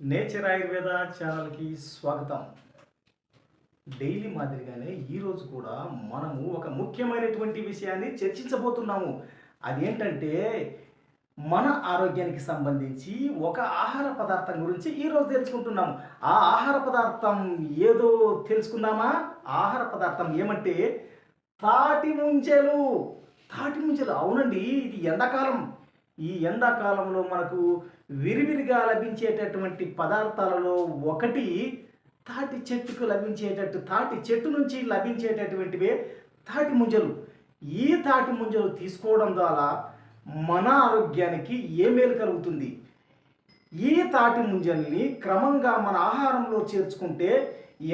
Nature Ayurveda ఛానల్కి స్వాగతం. Daily మాదిరిగానే ఈరోజు కూడా మనము ఒక ముఖ్యమైనటువంటి విషయాన్ని చర్చించబోతున్నాము. అదేంటంటే మన ఆరోగ్యానికి సంబంధించి ఒక ఆహార పదార్థం గురించి ఈరోజు తెలుసుకుంటున్నాము. ఆ ఆహార పదార్థం ఏదో తెలుసుకుందామా? ఆహార పదార్థం ఏమంటే తాటి ముంజలు తాటి ముంజలు అవునండి ఇది ఎండాకాలం. ఈ ఎండాకాలంలో మనకు విరివిరిగా లభించేటటువంటి పదార్థాలలో ఒకటి తాటి చెట్టుకు లభించేటట్టు తాటి చెట్టు నుంచి లభించేటటువంటివే తాటి ముంజలు. ఈ తాటి ముంజలు తీసుకోవడం ద్వారా మన ఆరోగ్యానికి ఏ మేలు కలుగుతుంది? ఈ తాటి ముంజల్ని క్రమంగా మన ఆహారంలో చేర్చుకుంటే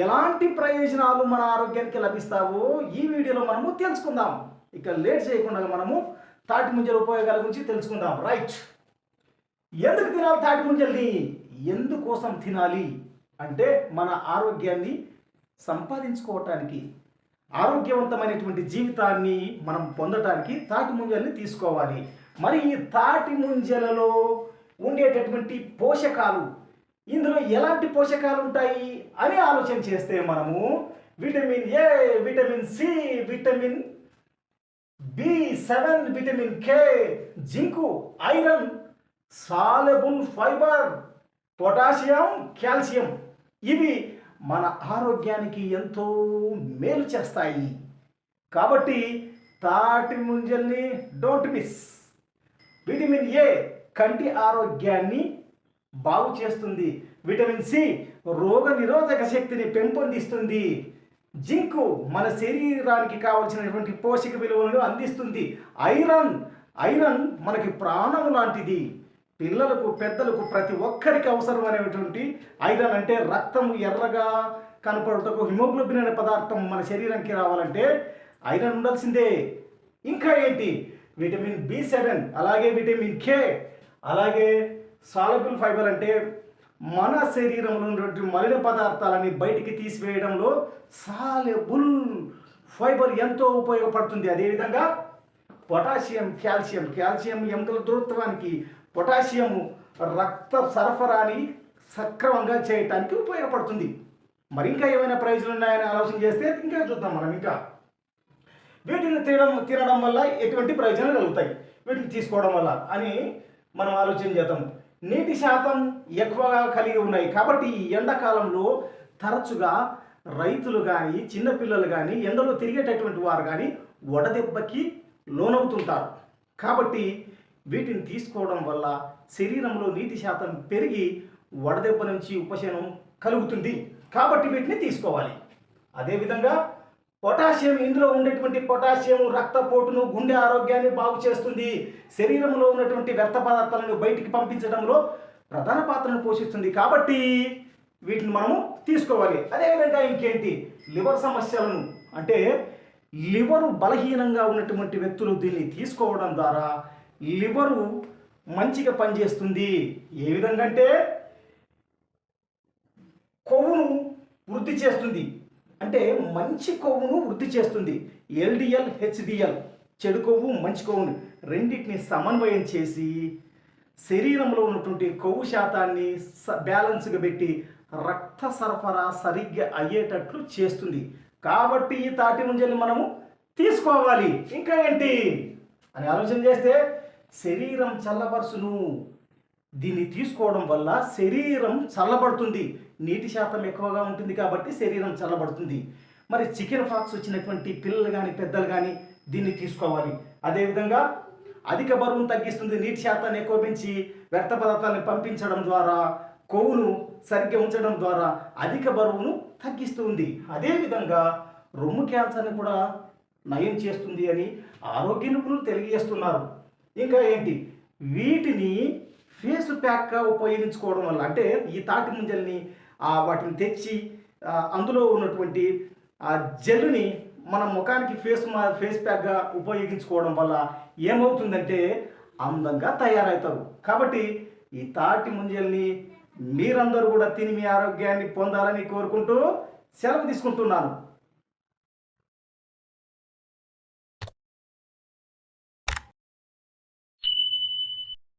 ఎలాంటి ప్రయోజనాలు మన ఆరోగ్యానికి లభిస్తావో ఈ వీడియోలో మనము తెలుసుకుందాం. ఇక లేట్ చేయకుండా మనము తాటి ముంజల ఉపయోగాల గురించి తెలుసుకుందాం. రైట్ ఎందుకు తినాలి తాటి ముంజల్ని? ఎందుకోసం తినాలి? అంటే మన ఆరోగ్యాన్ని సంపాదించుకోవటానికి ఆరోగ్యవంతమైనటువంటి జీవితాన్ని మనం పొందటానికి తాటి ముంజల్ని తీసుకోవాలి. మరి ఈ తాటి ముంజలలో ఉండేటటువంటి పోషకాలు ఇందులో ఎలాంటి పోషకాలు ఉంటాయి అని ఆలోచన చేస్తే మనము vitamin A vitamin C vitamin B seven vitamin K zinc iron soluble fibre potassium calcium. ఇవి మన ఆరోగ్యానికి ఎంతో మేలు చేస్తాయి. కాబట్టి తాటి ముంజల్ని డోంట్ మిస్ విటమిన్ ఏ కంటి ఆరోగ్యాన్ని బాగు చేస్తుంది విటమిన్ సి రోగ నిరోధక శక్తిని పెంపొందిస్తుంది. జింకు మన శరీరానికి కావలసినటువంటి పోషక విలువలను అందిస్తుంది. ఐరన్ ఐరన్ మనకి ప్రాణం లాంటిది. పిల్లలకు పెద్దలకు ప్రతి ఒక్కరికి అవసరమైనటువంటి ఐరన్ అంటే రక్తం ఎర్రగా కనపడటకు హిమోగ్లోబిన్ అనే పదార్థం మన శరీరానికి రావాలంటే ఐరన్ ఉండాల్సిందే. ఇంకా ఏంటి? విటమిన్ బి సెవెన్ అలాగే విటమిన్ కే అలాగే సాలబుల్ ఫైబర్ అంటే మన శరీరంలో ఉన్నటువంటి మలిన పదార్థాలని బయటికి తీసివేయడంలో సాలెబుల్ ఫైబర్ ఎంతో ఉపయోగపడుతుంది. అదేవిధంగా పొటాషియం కాల్షియం. కాల్షియం ఎముకల దృఢత్వానికి పొటాషియం రక్త సరఫరాని సక్రమంగా చేయటానికి ఉపయోగపడుతుంది. మరి ఇంకా ఏమైనా ప్రయోజనాలు ఉన్నాయని ఆలోచన చేస్తే ఇంకా చూద్దాం మనం ఇంకా. వీటిని తినడం తినడం వల్ల ఎటువంటి ప్రయోజనాలు కలుగుతాయి? వీటిని తీసుకోవడం వల్ల అని మనం ఆలోచన చేద్దాం. నీటి శాతం ఎక్కువగా కలిగి ఉన్నాయి. కాబట్టి ఈ ఎండాకాలంలో తరచుగా రైతులు కానీ చిన్నపిల్లలు కానీ ఎండలో తిరిగేటటువంటి వారు కానీ వడదెబ్బకి లోనవుతుంటారు. కాబట్టి వీటిని తీసుకోవడం వల్ల శరీరంలో నీటి శాతం పెరిగి వడదెబ్బ నుంచి ఉపశమనం కలుగుతుంది. కాబట్టి వీటిని తీసుకోవాలి. అదేవిధంగా పొటాషియం ఇందులో ఉండేటువంటి పొటాషియం రక్తపోటును గుండె ఆరోగ్యాన్ని బాగు చేస్తుంది. శరీరంలో ఉన్నటువంటి వ్యర్థ పదార్థాలను బయటికి పంపించడంలో ప్రధాన పాత్రను పోషిస్తుంది. కాబట్టి వీటిని మనము తీసుకోవాలి. అదేవిధంగా ఇంకేంటి? లివర్ సమస్యలను. అంటే లివరు బలహీనంగా ఉన్నటువంటి వ్యక్తులు దీన్ని తీసుకోవడం ద్వారా లివరు మంచిగా పనిచేస్తుంది. ఏ విధంగా అంటే కొవ్వును వృద్ధి చేస్తుంది. అంటే మంచి కొవ్వును వృద్ధి చేస్తుంది. ఎల్డిఎల్ హెచ్డిఎల్ చెడు కొవ్వు మంచి కొవ్వును రెండింటిని సమన్వయం చేసి శరీరంలో ఉన్నటువంటి కొవ్వు శాతాన్ని స బ్యాలెన్స్గా పెట్టి రక్త సరఫరా సరిగ్గా అయ్యేటట్లు చేస్తుంది. కాబట్టి ఈ తాటి ముంజల్ని మనము తీసుకోవాలి. ఇంకా ఏంటి? అని ఆలోచన చేస్తే శరీరం చల్లబరుసును దీన్ని తీసుకోవడం వల్ల శరీరం చల్లబడుతుంది. నీటి శాతం ఎక్కువగా ఉంటుంది కాబట్టి శరీరం చల్లబడుతుంది. మరి చికెన్ ఫాక్స్ వచ్చినటువంటి పిల్లలు కానీ పెద్దలు కానీ దీన్ని తీసుకోవాలి. అదేవిధంగా అధిక బరువును తగ్గిస్తుంది. నీటి శాతాన్ని ఎక్కువ పెంచి వ్యర్థ పదార్థాలను పంపించడం ద్వారా కొవ్వును సరిగ్గా ఉంచడం ద్వారా అధిక బరువును తగ్గిస్తుంది. అదేవిధంగా రొమ్ము క్యాన్సర్ని కూడా నయం చేస్తుంది అని ఆరోగ్య నిపుణులు తెలియజేస్తున్నారు. ఇంకా ఏంటి? వీటిని ఫేస్ ప్యాక్గా ఉపయోగించుకోవడం వల్ల అంటే ఈ తాటి ముంజల్ని వాటిని తెచ్చి అందులో ఉన్నటువంటి ఆ జెల్లుని మన ముఖానికి ఫేస్ మా ఫేస్ ప్యాక్గా ఉపయోగించుకోవడం వల్ల ఏమవుతుందంటే అందంగా తయారవుతారు. కాబట్టి ఈ తాటి ముంజల్ని మీరందరూ కూడా తిని మీ ఆరోగ్యాన్ని పొందాలని కోరుకుంటూ సెలవు తీసుకుంటున్నాను.